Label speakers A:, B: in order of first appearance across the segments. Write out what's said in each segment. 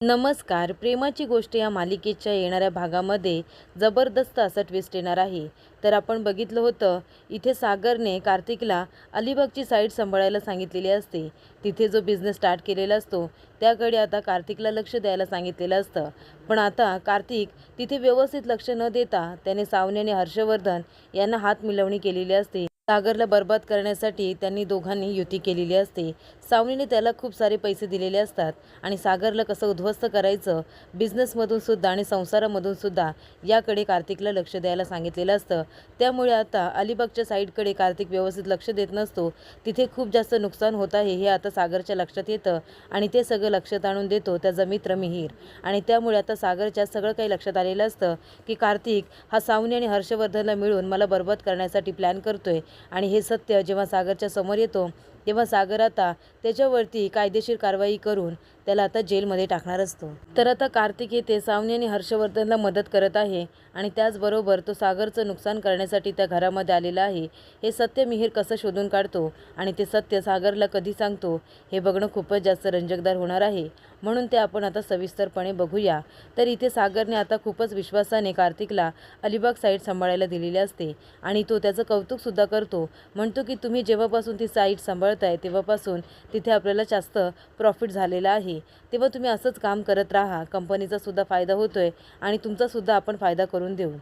A: नमस्कार. प्रेमाची गोष्ट या मालिकेच्या येणाऱ्या भागामध्ये जबरदस्त असं ट्विस्ट येणार आहे. तर आपण बघितलं होतं इथे सागरने कार्तिकला अलिबागची साईट सांभाळायला सांगितलेली असते. तिथे जो बिझनेस स्टार्ट केलेला असतो त्याकडे आता कार्तिकला लक्ष द्यायला सांगितलेलं असतं. पण आता कार्तिक तिथे व्यवस्थित लक्ष न देता त्याने सावने आणि हर्षवर्धन यांना हात मिळवणी केलेली असते. सागरला बर्बाद करण्यासाठी त्यांनी दोघांनी युती केलेली असते. सावनीने त्याला खूप सारे पैसे दिलेले असतात आणि सागरला कसं उद्ध्वस्त करायचं बिझनेसमधून सुद्धा आणि संसारामधून सुद्धा याकडे कार्तिकला लक्ष द्यायला सांगितलेलं असतं. त्यामुळे आता अलिबागच्या साईडकडे कार्तिक व्यवस्थित लक्ष देत नसतो. तिथे खूप जास्त नुकसान होत आहे हे आता सागरच्या लक्षात येतं आणि ते सगळं लक्षात आणून देतो त्याचा मित्र मिहीर. आणि त्यामुळे आता सागरच्या सगळं काही लक्षात आलेलं असतं की कार्तिक हा सावनी आणि हर्षवर्धनला मिळून मला बर्बाद करण्यासाठी प्लॅन करतोय. आणि हे सत्य जेव्हा सागरच्या समोर येतो तेव्हा सागर आता त्याच्यावरती कायदेशीर कारवाई करून त्याला आता जेलमध्ये टाकणार असतो. तर आता कार्तिक येथे सावनी आणि हर्षवर्धनला मदत करत आहे आणि त्याचबरोबर तो सागरचं नुकसान करण्यासाठी त्या घरामध्ये आलेला आहे. हे सत्य मिहीर कसं शोधून काढतो आणि ते सत्य सागरला कधी सांगतो हे बघणं खूपच जास्त रंजकदार होणार आहे. म्हणून ते आपण आता सविस्तरपणे बघूया. तर इथे सागरने आता खूपच विश्वासाने कार्तिकला अलिबाग साईट सांभाळायला दिलेली असते आणि तो त्याचं कौतुकसुद्धा करतो. म्हणतो की तुम्ही जेव्हापासून ती साईट सांभाळताय तेव्हापासून तिथे आपल्याला जास्त प्रॉफिट झालेला आहे. तेव्हा तुम्ही असंच काम करत राहा. कंपनीचासुद्धा फायदा होतो आहे आणि तुमचासुद्धा आपण फायदा करून देऊ.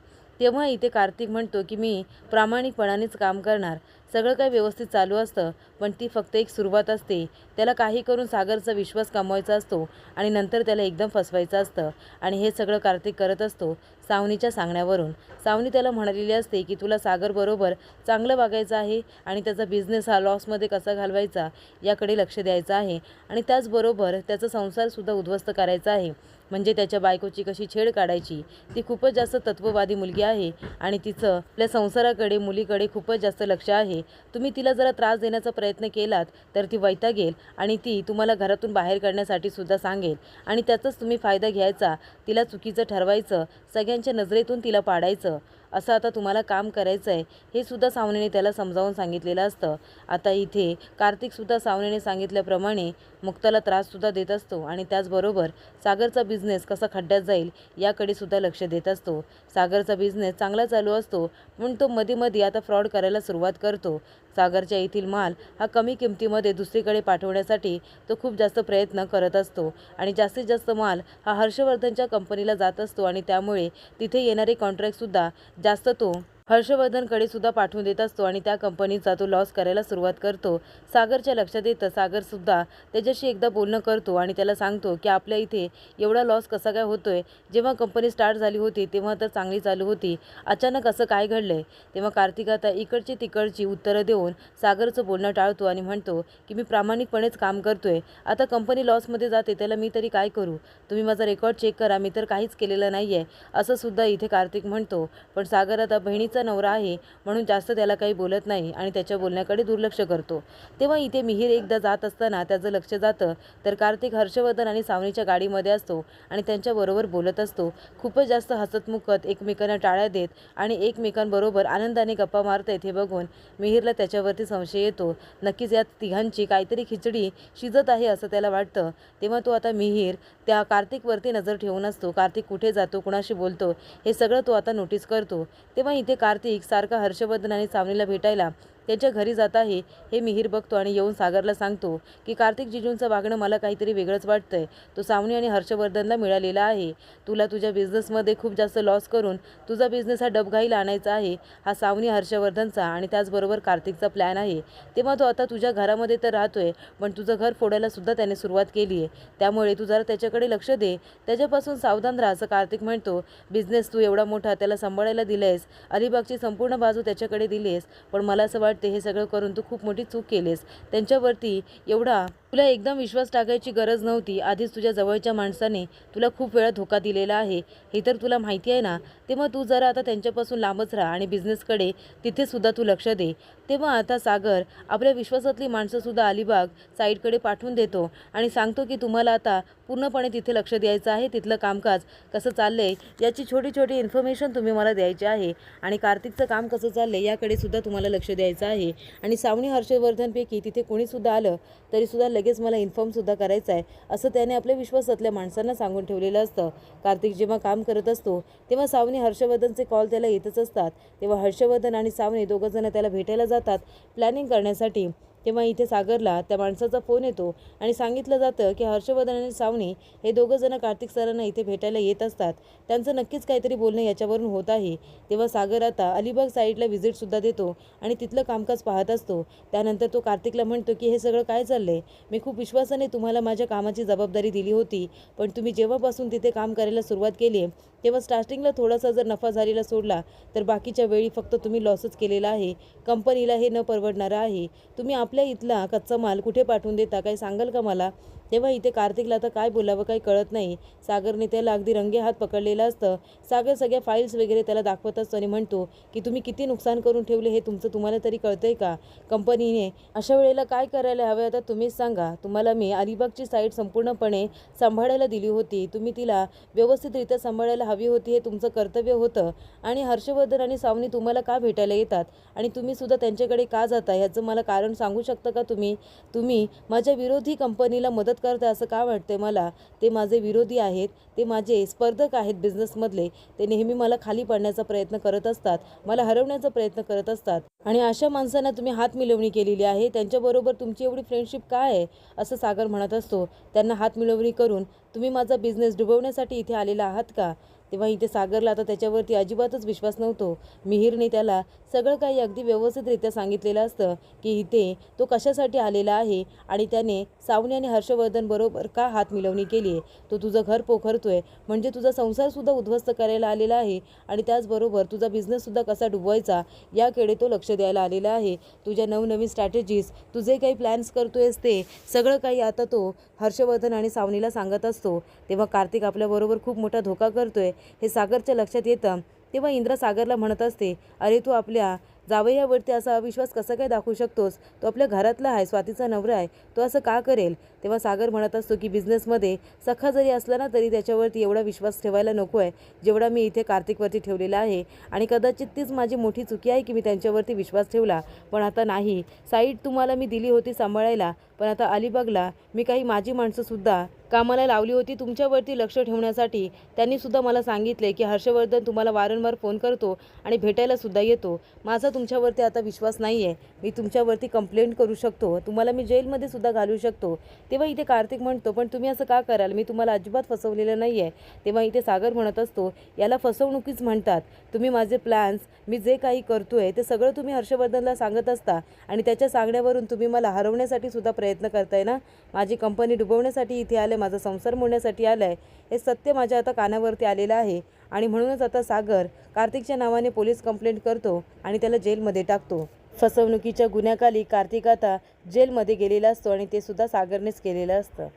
A: तेव्हा इथे कार्तिक म्हणतो की मी प्रामाणिकपणानेच काम करणार. सगळं काही व्यवस्थित चालू असतं पण ती फक्त एक सुरुवात असते. त्याला काही करून सागरचा विश्वास कमवायचा असतो आणि नंतर त्याला एकदम फसवायचं असतं. आणि हे सगळं कार्तिक करत असतो सावनीच्या सांगण्यावरून. सावनी त्याला म्हणालेली असते की तुला सागरबरोबर चांगलं वागायचं आहे आणि त्याचा बिझनेस हा लॉसमध्ये कसा घालवायचा याकडे लक्ष द्यायचं आहे. आणि त्याचबरोबर त्याचा संसारसुद्धा उद्ध्वस्त करायचा आहे. म्हणजे त्याच्या बायकोची कशी छेड काढायची ती खूपच जास्त तत्ववादी मुलगी आहे आणि तिचं आपल्या संसाराकडे मुलीकडे खूपच जास्त लक्ष आहे. तुम्ही तिला जरा त्रास देण्याचा प्रयत्न केलात तर ती वैतागेल आणि ती तुम्हाला घरातून बाहेर काढण्यासाठी सुद्धा सांगेल. आणि त्याचाच तुम्ही फायदा घ्यायचा तिला चुकीचं ठरवायचं सगळ्यांच्या नजरेतून तिला पाडायचं. असं आता तुम्हाला काम करायचं आहे हे सुद्धा सावनेने त्याला समजावून सांगितलेलं असतं. आता इथे कार्तिकसुद्धा सावनेने सांगितल्याप्रमाणे मुक्ताला त्राससुद्धा देत असतो आणि त्याचबरोबर सागरचा बिझनेस कसा खड्ड्यात जाईल याकडे सुद्धा लक्ष देत असतो. सागरचा बिझनेस चांगला चालू असतो म्हणून तो मध्ये मध्ये आता फ्रॉड करायला सुरुवात करतो. सागरच्या येथील माल हा कमी किमतीमध्ये दुसरीकडे पाठवण्यासाठी तो खूप जास्त प्रयत्न करत असतो आणि जास्तीत जास्त माल हा हर्षवर्धनच्या कंपनीला जात असतो आणि त्यामुळे तिथे येणारे कॉन्ट्रॅक्टसुद्धा जास्त तो. हर्षवर्धनकडे सुद्धा पाठवून देत असतो आणि त्या कंपनीचा तो लॉस करायला सुरुवात करतो. सागरच्या लक्षात येतं सागरसुद्धा त्याच्याशी एकदा बोलणं करतो आणि त्याला सांगतो की आपल्या इथे एवढा लॉस कसा काय होतोय? जेव्हा कंपनी स्टार्ट झाली होती तेव्हा तर चांगली चालू होती. अचानक असं काय घडलंय? तेव्हा कार्तिक आता इकडची तिकडची उत्तरं देऊन सागरचं बोलणं टाळतो आणि म्हणतो की मी प्रामाणिकपणेच काम करतोय. आता कंपनी लॉसमध्ये जाते त्याला मी तरी काय करू? तुम्ही माझा रेकॉर्ड चेक करा मी तर काहीच केलेलं नाही आहे असं सुद्धा इथे कार्तिक म्हणतो. पण सागर आता बहिणीचं नवरा आहे म्हणून जास्त त्याला काही बोलत नाही आणि त्याच्या बोलण्याकडे दुर्लक्ष करतो. तेव्हा इथे मिहीर एकदा जात असताना त्याचं लक्ष जातं तर कार्तिक हर्षवर्धन आणि सावनीच्या गाडीमध्ये असतो आणि त्यांच्याबरोबर बोलत असतो. खूपच जास्त हसतमुखत एकमेकांना टाळ्या देत आणि एकमेकांबरोबर आनंदाने गप्पा मारतायत हे बघून मिहीरला त्याच्यावरती संशय येतो. नक्कीच या तिघांची काहीतरी खिचडी शिजत आहे असं त्याला वाटतं. तेव्हा तो आता मिहीर त्या कार्तिकवरती नजर ठेवून असतो. कार्तिक कुठे जातो कुणाशी बोलतो हे सगळं तो आता नोटीस करतो. तेव्हा इथे कार्तिक सारखा हर्षवर्धन आणि सावनीला भेटायला त्याच्या घरी जात आहे हे मिहीर बघतो आणि येऊन सागरला सांगतो की कार्तिक जिजूंचं वागणं मला काहीतरी वेगळंच वाटतंय. तो सावनी आणि हर्षवर्धनला मिळालेला आहे. तुला तुझ्या बिझनेसमध्ये खूप जास्त लॉस करून तुझा बिझनेस हा डबघाईला आणायचा आहे हा सावनी हर्षवर्धनचा आणि त्याचबरोबर कार्तिकचा प्लॅन आहे. तेव्हा तो आता तुझ्या घरामध्ये तर राहतोय पण तुझं घर फोडायला सुद्धा त्याने सुरुवात केली आहे. त्यामुळे तू जरा त्याच्याकडे लक्ष दे. त्याच्यापासून सावधान राहा असं कार्तिक म्हणतो. बिझनेस तू एवढा मोठा त्याला सांभाळायला दिलेस अलिबागची संपूर्ण बाजू त्याच्याकडे दिलीस पण मला असं वाटतं हे सगळं करून तू खूप मोठी चूक केलीस. त्यांच्यावरती एवढा तुला एकदम विश्वास टाकायची गरज नव्हती. आधीच तुझ्या जवळच्या माणसाने तुला खूप वेळा धोका दिलेला आहे. हे तर तुला माहिती आहे ना? तेव्हा तू जरा आता त्यांच्यापासून लांबच राहा आणि बिझनेसकडे तिथेसुद्धा तू लक्ष दे. तेव्हा आता सागर आपल्या विश्वासातली माणसंसुद्धा अलिबाग साईडकडे पाठवून देतो आणि सांगतो की तुम्हाला आता पूर्णपणे तिथे लक्ष द्यायचं आहे. तिथलं कामकाज कसं चाललं आहे याची छोटी छोटी इन्फॉर्मेशन तुम्ही मला द्यायची आहे. आणि कार्तिकचं काम कसं चाललंय याकडे सुद्धा तुम्हाला लक्ष द्यायचं आहे. आणि सावणी हर्षवर्धनपैकी तिथे कोणीसुद्धा आलं तरीसुद्धा लगेच मला इन्फॉर्मसुद्धा करायचं आहे असं त्याने आपल्या विश्वासातल्या माणसांना सांगून ठेवलेलं असतं. कार्तिक जेव्हा काम करत असतो तेव्हा सावनी हर्षवर्धनचे कॉल त्याला येतच असतात. तेव्हा हर्षवर्धन आणि सावनी दोघंजणं त्याला भेटायला जातात. प्लॅनिंग करण्यासाठी तेव्हा इथे सागरला त्या माणसाचा फोन येतो आणि सांगितलं जातं की हर्षवर्धन आणि सावनी हे दोघं जण कार्तिक सरांना इथे भेटायला येत असतात. त्यांचं नक्कीच काहीतरी बोलणं याच्यावरून होत आहे. तेव्हा सागर आता अलिबाग साईडला व्हिजिटसुद्धा देतो आणि तिथलं कामकाज पाहत असतो. त्यानंतर तो कार्तिकला म्हणतो की हे सगळं काय चाललंय? मी खूप विश्वासाने तुम्हाला माझ्या कामाची जबाबदारी दिली होती पण तुम्ही जेव्हापासून तिथे काम करायला सुरुवात केली तेव्हा स्टार्टिंगला थोडासा जर नफा झालेला सोडला तर बाकीच्या वेळी फक्त तुम्ही लॉसच केलेला आहे. कंपनीला हे न परवडणारं आहे. तुम्ही आपल्या इथला कच्चा माल कुठे पाठवून देता? काही सांगाल का मला? तेव्हा इथे कार्तिकला आता काय बोलावं काही कळत नाही. सागरने त्याला अगदी रंगे हात पकडलेलं असतं. सागर सगळ्या फाईल्स वगैरे त्याला दाखवत असतो आणि म्हणतो की तुम्ही किती नुकसान करून ठेवले हे तुमचं तुम्हाला तरी कळतंय का? कंपनीने अशा वेळेला काय करायला हवं आता तुम्हीच सांगा. तुम्हाला मी अलिबागची साईट संपूर्णपणे सांभाळायला दिली होती. तुम्ही तिला व्यवस्थितरित्या सांभाळायला हवी होती हे तुमचं कर्तव्य होतं. आणि हर्षवर्धन आणि सावनी तुम्हाला का भेटायला येतात? आणि तुम्ही सुद्धा त्यांच्याकडे का जाता ह्याचं मला कारण सांगू शकता का तुम्ही? तुम्ही माझ्या विरोधी कंपनीला मदत करता असं का वाटते मला? ते माझे विरोधी आहेत ते माझे स्पर्धक आहेत बिझनेसमधले ते नेहमी मला खाली पाडण्याचा प्रयत्न करत असतात मला हरवण्याचा प्रयत्न करत असतात. आणि अशा माणसांना तुम्ही हात मिळवणी केलेली आहे त्यांच्याबरोबर तुमची एवढी फ्रेंडशिप काय आहे? असं सागर म्हणत असतो. त्यांना हात मिळवणी करून तुम्ही माझा बिझनेस डुबवण्यासाठी इथे आलेला आहात का? तेव्हा इथे सागरला आता त्याच्यावरती अजिबातच विश्वास नव्हतो. मिहीरने त्याला सगळं काही अगदी व्यवस्थितरित्या सांगितलेलं असतं की इथे तो कशासाठी आलेला आहे आणि त्याने सावनी आणि हर्षवर्धन बरोबर का हात मिळवणी केली आहे? तो तुझं घर पोखरतोय. म्हणजे तुझा संसारसुद्धा उद्ध्वस्त करायला आलेला आहे आणि त्याचबरोबर तुझा बिझनेससुद्धा कसा डुबवायचा याकडे तो लक्ष द्यायला आलेला आहे. तुझ्या नवनवीन स्ट्रॅटेजीज तुझे काही प्लॅन्स करतोयस ते सगळं काही आता तो हर्षवर्धन आणि सावनीला सांगत असतो. तेव्हा कार्तिक आपल्याबरोबर खूप मोठा धोका करतोय. हे सागरच्या लक्षात येतं. तेव्हा इंद्रा सागरला म्हणत असते अरे तू आपल्या जावयावरती असा अविश्वास कसा काय दाखवू शकतोस? तो आपल्या घरातला आहे स्वातीचा नवरा आहे. तो असं का करेल? तेव्हा सागर म्हणत असतो की बिझनेसमध्ये सखा जरी असला ना तरी त्याच्यावरती एवढा विश्वास ठेवायला नको आहे जेवढा मी इथे कार्तिकवरती ठेवलेला आहे. आणि कदाचित तीच माझी मोठी चुकी आहे की मी त्यांच्यावरती विश्वास ठेवला. पण आता नाही. साईट तुम्हाला मी दिली होती सांभाळायला. पण आता अलिबागला मी काही माझी माणसंसुद्धा कामाला लावली होती तुमच्यावरती लक्ष ठेवण्यासाठी. त्यांनीसुद्धा मला सांगितले की हर्षवर्धन तुम्हाला वारंवार फोन करतो आणि भेटायलासुद्धा येतो. माझा तुमच्यावरती आता विश्वास नाही आहे मी तुमच्यावरती कंप्लेंट करू शकतो. तुम्हाला मी जेलमध्ये सुद्धा घालू शकतो. तेव्हा इथे कार्तिक म्हणतो पण तुम्ही असं का कराल? मी तुम्हाला अजिबात फसवलेलं नाही आहे तेव्हा इथे सागर म्हणत असतो याला फसवणुकीच म्हणतात. तुम्ही माझे प्लॅन्स मी जे काही करतोय ते सगळं तुम्ही हर्षवर्धनला सांगत असता आणि त्याच्या सांगण्यावरून तुम्ही मला हरवण्यासाठी सुद्धा प्रयत्न करताय ना? माझी कंपनी डुबवण्यासाठी इथे आलं माझा संसार मोडण्यासाठी आलं आहे हे सत्य माझ्या आता कानावरती आलेलं आहे. आणि म्हणूनच आता सागर कार्तिकच्या नावाने पोलीस कंप्लेंट करतो आणि त्याला जेलमध्ये टाकतो. फसवणुकीच्या गुन्ह्याखाली कार्तिक आता जेलमध्ये गेलेला असतो आणि ते सुद्धा सागरनेच केलेलं असतं.